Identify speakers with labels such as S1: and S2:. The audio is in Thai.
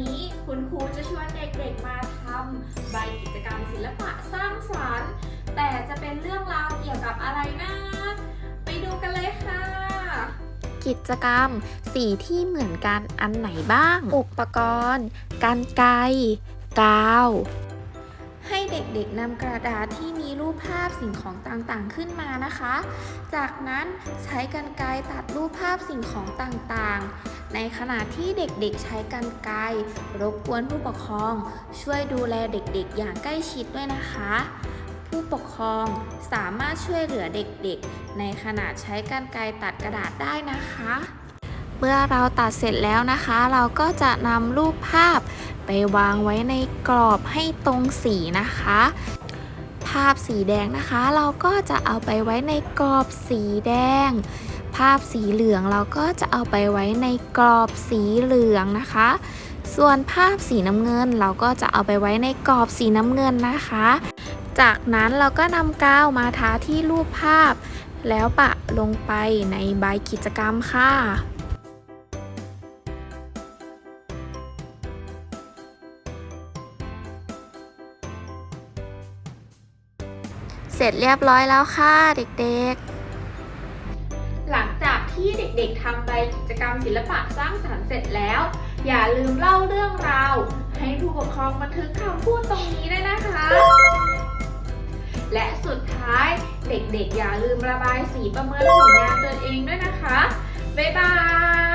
S1: นี้คุณครูจะชวนเด็กๆมาทำใบกิจกรรมศิลปะสร้างสรรค์ แต่จะเป็นเรื่องราวเกี่ยวกับอะไรนะ ไปดูกันเลยค่ะ
S2: กิจกรรม สีที่เหมือนกันอันไหนบ้าง อุปกรณ์ กันไกรกาว ด็กๆนำกระดาษที่มีรูปภาพสิ่งของต่างๆขึ้นมานะคะ จากนั้นใช้กันไกรตัดรูปภาพสิ่งของต่างๆ ในขณะที่เด็กๆใช้กันไกรรบกวนผู้ปกครอง ช่วยดูแลเด็กๆ อย่างใกล้ชิดด้วยนะคะ ผู้ปกครองสามารถช่วยเหลือเด็กๆ ในขณะใช้กันไกรตัดกระดาษได้นะคะ เมื่อเราตัดเสร็จแล้วนะคะ เราก็จะนำรูปภาพไปวางไว้ในกรอบให้ตรงสีนะคะ ภาพสีแดงนะคะ เราก็จะเอาไปไว้ในกรอบสีแดง ภาพสีเหลืองเราก็จะเอาไปไว้ในกรอบสีเหลืองนะคะ ส่วนภาพสีน้ำเงินเราก็จะเอาไปไว้ในกรอบสีน้ำเงินนะคะ จากนั้นเราก็นำกาวมาทาที่รูปภาพ แล้วปะลงไปในใบกิจกรรมค่ะ สร็จเรียบร้อยแล้วค่ะเด็กๆ
S1: หลังจากที่เด็กๆทำใบกิจกรรมศิลปะสร้างสรรค์เสร็จแล้ว อย่าลืมเล่าเรื่องราว ให้ผู้ปกครองบันทึกคำพูดตรงนี้ด้วยนะคะ และสุดท้ายเด็กๆ อย่าลืมระบายสีประเมินผลงานตัวเองด้วยนะคะ บ๊ายบาย